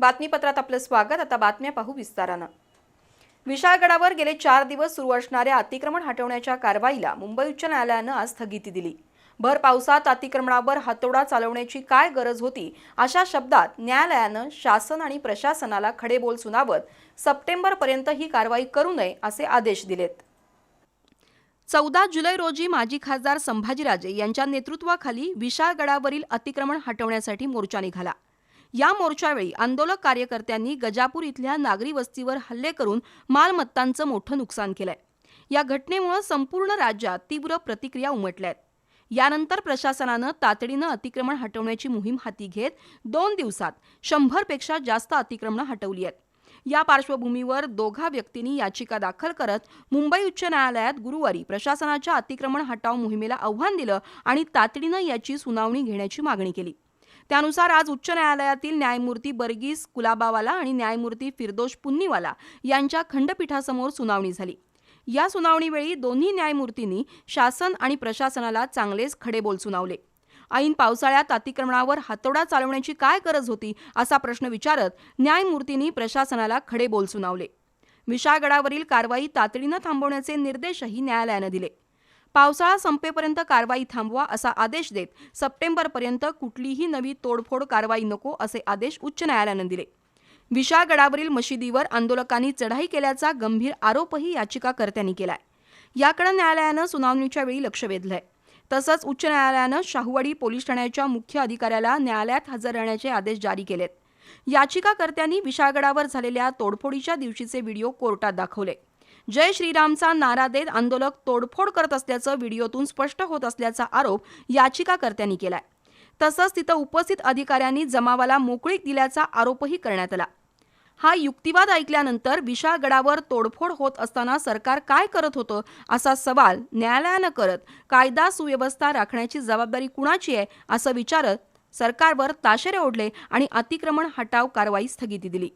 बातमीपत्रात आपलं स्वागत. आता बातम्या पाहू विस्तारानं. विशाळगडावर गेले चार दिवस सुरू असणाऱ्या अतिक्रमण हटवण्याच्या कारवाईला मुंबई उच्च न्यायालयानं आज स्थगिती दिली. भर पावसात अतिक्रमणावर हातोडा चालवण्याची काय गरज होती अशा शब्दात न्यायालयानं शासन आणि प्रशासनाला खडेबोल सुनावत सप्टेंबरपर्यंत ही कारवाई करू नये असे आदेश दिलेत. चौदा जुलै रोजी माजी खासदार संभाजीराजे यांच्या नेतृत्वाखाली विशाळगडावरील अतिक्रमण हटवण्यासाठी मोर्चा निघाला. या मोर्चावेळी आंदोलक कार्यकर्त्यांनी गजापूर इथल्या नागरी वस्तीवर हल्ले करून मालमत्तांचं मोठं नुकसान केलंय. या घटनेमुळे संपूर्ण राज्यात तीव्र प्रतिक्रिया उमटल्या आहेत यानंतर प्रशासनानं तातडीनं अतिक्रमण हटवण्याची मोहीम हाती घेत दोन दिवसात शंभरपेक्षा जास्त अतिक्रमणं हटवली आहेत. या पार्श्वभूमीवर दोघा व्यक्तींनी याचिका दाखल करत मुंबई उच्च न्यायालयात गुरुवारी प्रशासनाच्या अतिक्रमण हटाव मोहिमेला आव्हान दिलं आणि तातडीनं याची सुनावणी घेण्याची मागणी केली. त्यानुसार आज उच्च न्यायालयातील न्यायमूर्ती बर्गीस कुलाबावाला आणि न्यायमूर्ती फिरदोश पुन्नीवाला यांच्या खंडपीठासमोर सुनावणी झाली. या सुनावणीवेळी दोन्ही न्यायमूर्तींनी शासन आणि प्रशासनाला चांगलेच खडेबोल सुनावले. ऐन पावसाळ्यात अतिक्रमणावर हातोडा चालवण्याची काय गरज होती असा प्रश्न विचारत न्यायमूर्तींनी प्रशासनाला खडेबोल सुनावले. विशाळगडावरील कारवाई तातडीनं थांबवण्याचे निर्देशही न्यायालयानं दिले. पावसाळा संपेपर्यंत कारवाई थांबवा असा आदेश देत सप्टेंबरपर्यंत कुठलीही नवी तोडफोड कारवाई नको असे आदेश उच्च न्यायालयानं दिले. विशाळगडावरील मशिदीवर आंदोलकांनी चढाई केल्याचा गंभीर आरोपही याचिकाकर्त्यांनी केलाय. याकडे न्यायालयानं सुनावणीच्या वेळी लक्ष वेधलंय. तसंच उच्च न्यायालयानं शाहूवाडी पोलीस ठाण्याच्या मुख्य अधिकाऱ्याला न्यायालयात हजर राहण्याचे आदेश जारी केलेत. याचिकाकर्त्यांनी विशाळगडावर झालेल्या तोडफोडीच्या दिवशीचे व्हिडिओ कोर्टात दाखवले. जय श्रीरामचा नारा देत आंदोलक तोडफोड करत असल्याचं व्हिडिओतून स्पष्ट होत असल्याचा आरोप याचिकाकर्त्यांनी केलाय. तसंच तिथं उपस्थित अधिकाऱ्यांनी जमावाला मोकळीक दिल्याचा आरोपही करण्यात आला. हा युक्तिवाद ऐकल्यानंतर विशाळगडावर तोडफोड होत असताना सरकार काय करत होतं असा सवाल न्यायालयानं करत कायदा सुव्यवस्था राखण्याची जबाबदारी कुणाची आहे असं विचारत सरकारवर ताशेरे ओढले आणि अतिक्रमण हटाव कारवाई स्थगिती दिली.